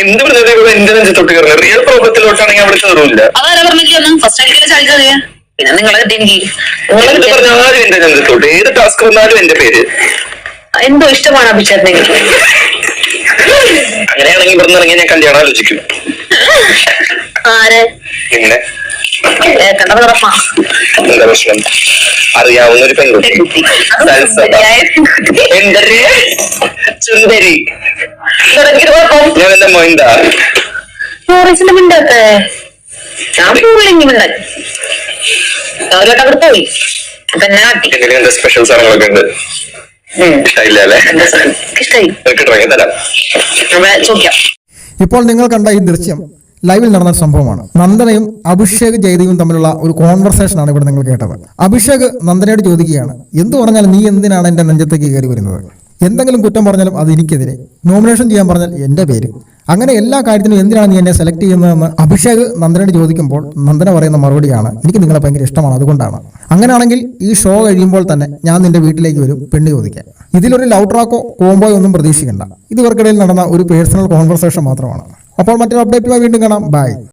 എന്ത് എന്റെ നെഞ്ചത്തോട്ട് കയറുന്നത്? റിയൽ പ്രോബ്ലത്തിലോട്ടാണെങ്കിൽ അവിടെ കയറൂല അതാരാ പറഞ്ഞിരിക്കുന്നു ഫസ്റ്റ് ചാടിക്കറിയാ പിന്നെ. പറഞ്ഞാലും എന്റെ നെഞ്ചത്തോട്ട്. ഏത് ടാസ്ക് വന്നാലും എന്റെ പേര്. എന്തോ ഇഷ്ടമാണ് അഭിച്ചേട്ടനെ എനിക്ക് അങ്ങനെയാണെങ്കിൽ ഇവിടെ ഇറങ്ങി ഞാൻ കല്യാണം ആലോചിക്കും. ആരെ? പിന്നെ എന്താ പ്രശ്നം? അറിയാവുന്ന ഒരു പെൺകുട്ടി. എന്തൊരു കുഴപ്പം. ഞാൻ എന്റെ മൊയിന്താ? ടൂറിസ്റ്റിന്റെ മിണ്ടാത്തെ? ഞാൻ പോയില്ലെങ്കിൽ മിണ്ടാൻ. അവരോട്ട് അവിടെ പോയി. അപ്പൊ എന്നെ കാട്ടി എന്തെങ്കിലും എന്റെ സ്പെഷ്യൽ സാധനങ്ങളൊക്കെ ഉണ്ട്. അല്ലേ? തരാം. ചോദിക്കാം. ഇപ്പോൾ നിങ്ങൾ കണ്ട ഈ ദൃശ്യം ലൈവിൽ നടന്ന സംഭവമാണ്. നന്ദനയും അഭിഷേക് ജയദേവും തമ്മിലുള്ള ഒരു കോൺവെർസേഷൻ ആണ് ഇവിടെ നിങ്ങൾ കേട്ടത്. അഭിഷേക് നന്ദനയോട് ചോദിക്കുകയാണ് എന്തു പറഞ്ഞാൽ നീ എന്തിനാണ് എന്റെ നെഞ്ചത്തേക്ക് കയറി വരുന്നത്? എന്തെങ്കിലും കുറ്റം പറഞ്ഞാലും അത് എനിക്കെതിരെ. നോമിനേഷൻ ചെയ്യാൻ പറഞ്ഞാൽ എന്റെ പേര്. അങ്ങനെ എല്ലാ കാര്യത്തിനും എന്തിനാണ് നീ എന്നെ സെലക്ട് ചെയ്യുന്നതെന്ന് അഭിഷേക് നന്ദനോട് ചോദിക്കുമ്പോൾ നന്ദന പറയുന്ന മറുപടിയാണ്. എനിക്ക് നിങ്ങളെ ഭയങ്കര ഇഷ്ടമാണ് അതുകൊണ്ടാണ്. അങ്ങനെയാണെങ്കിൽ ഈ ഷോ കഴിയുമ്പോൾ തന്നെ ഞാൻ നിന്റെ വീട്ടിലേക്ക് വരും പെണ്ണ് ചോദിക്കാം ഇതിലൊരു ലവ് ട്രാക്കോ കോംബോയോ ഒന്നും പ്രതീക്ഷിക്കേണ്ട. ഇത് ഇവർക്കിടയിൽ നടന്ന ഒരു പേഴ്സണൽ കോൺവെർസേഷൻ മാത്രമാണ്. അപ്പോൾ മറ്റൊരു അപ്ഡേറ്റുമായി വീണ്ടും കാണാം. ബൈ